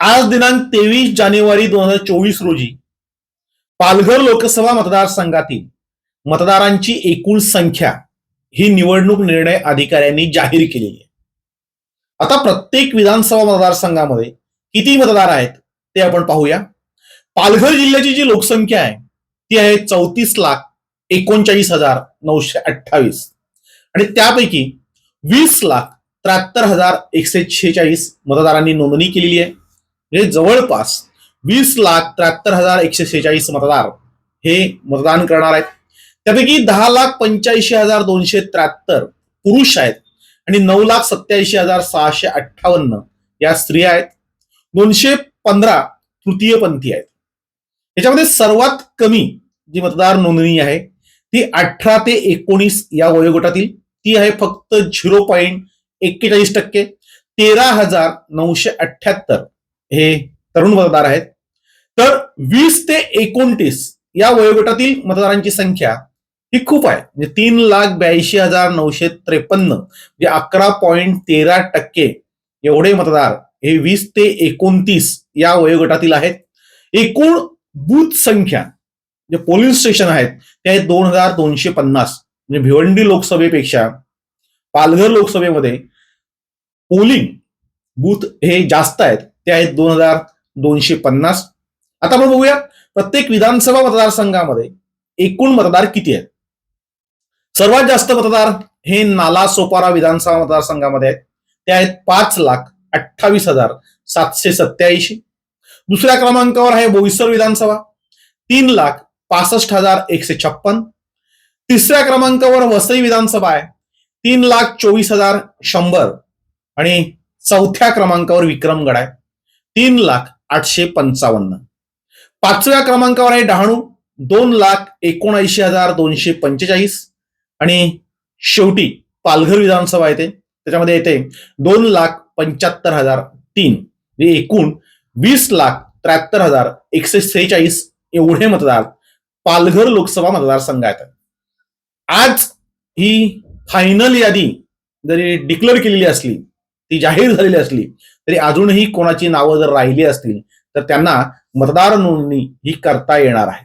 आज दिनांक तेवीस जानेवारी दोन हजार चोवीस रोजी पालघर लोकसभा मतदारसंघातील मतदारांची एकूण संख्या ही निवडणूक निर्णय अधिकाऱ्यांनी जाहीर केलेली आहे. आता प्रत्येक विधानसभा मतदारसंघामध्ये किती मतदार आहेत ते आपण पाहूया. पालघर जिल्ह्याची जी लोकसंख्या आहे ती आहे चौतीस लाख एकोणचाळीस हजार नऊशे अठ्ठावीस. आणि त्यापैकी वीस लाख त्र्याहत्तर हजार एकशे शेहेचाळीस मतदारांनी नोंदणी केलेली आहे. म्हणजे जवळपास वीस लाख त्र्याहत्तर हजार एकशे शेहेचाळीस मतदार हे मतदान करणार आहेत. त्यापैकी दहा लाख पंच्याऐंशी हजार दोनशे त्र्याहत्तर पुरुष आहेत आणि नऊ लाख सत्याऐंशी हजार सहाशे अठ्ठावन्न या स्त्रिया आहेत. दोनशे पंधरा तृतीयपंथी आहेत. याच्यामध्ये सर्वात कमी जी मतदार नोंदणी आहे ती अठरा ते एकोणीस या वयोगटातील. ती आहे फक्त झिरो पॉईंट एक्केचाळीस टक्के. तेरा हजार नऊशे अठ्ठ्याहत्तर. हे तरुण मतदार आहेत. तर वीस ते एकोणतीस या वयोगटातील मतदारांची संख्या ही खूप आहे. म्हणजे तीन लाख ब्याऐंशी हजार नऊशे त्रेपन्न म्हणजे अकरा पॉईंट तेरा टक्के एवढे मतदार हे वीस ते एकोणतीस या वयोगटातील आहेत. एकूण बूथ संख्या जे पोलिंग स्टेशन आहेत ते आहेत दोन हजार दोनशे पन्नास. म्हणजे भिवंडी लोकसभेपेक्षा पालघर लोकसभेमध्ये पोलिंग बूथ हे जास्त आहेत. ते आहेत दोन हजार दोनशे पन्नास. आता आपण बघूया प्रत्येक विधानसभा मतदारसंघामध्ये एकूण मतदार किती आहेत? सर्वात जास्त मतदार हे नाला सोपारा विधानसभा मतदारसंघामध्ये आहेत. ते आहेत पाच लाख अठ्ठावीस हजार सातशे सत्याऐंशी दुसऱ्या क्रमांकावर आहे बोईसर विधानसभा. तीन लाख पासष्ट हजार एकशे छप्पन. तिसऱ्या क्रमांकावर वसई विधानसभा आहे. तीन लाख चोवीस हजार शंभर. आणि चौथ्या क्रमांकावर विक्रमगड आहे. तीन लाख आठशे पंचावन्न. पाचव्या क्रमांकावर आहे डहाणू दोन लाख एकोणऐंशी हजार दोनशे पंचेचाळीस. आणि शेवटी पालघर विधानसभा येते. त्याच्यामध्ये येते दोन लाख पंच्याहत्तर हजार तीन. म्हणजे एकूण वीस लाख त्र्याहत्तर हजार एकशे सेहेचाळीस एवढे मतदार पालघर लोकसभा मतदारसंघात आहेत. आज ही फायनल यादी जरी डिक्लेअर केलेली असली ती जाहीर झालेली असली तरी अजूनही कोणाची नावं जर राहिली असतील तर त्यांना मतदार नोंदणी ही करता येणार आहे.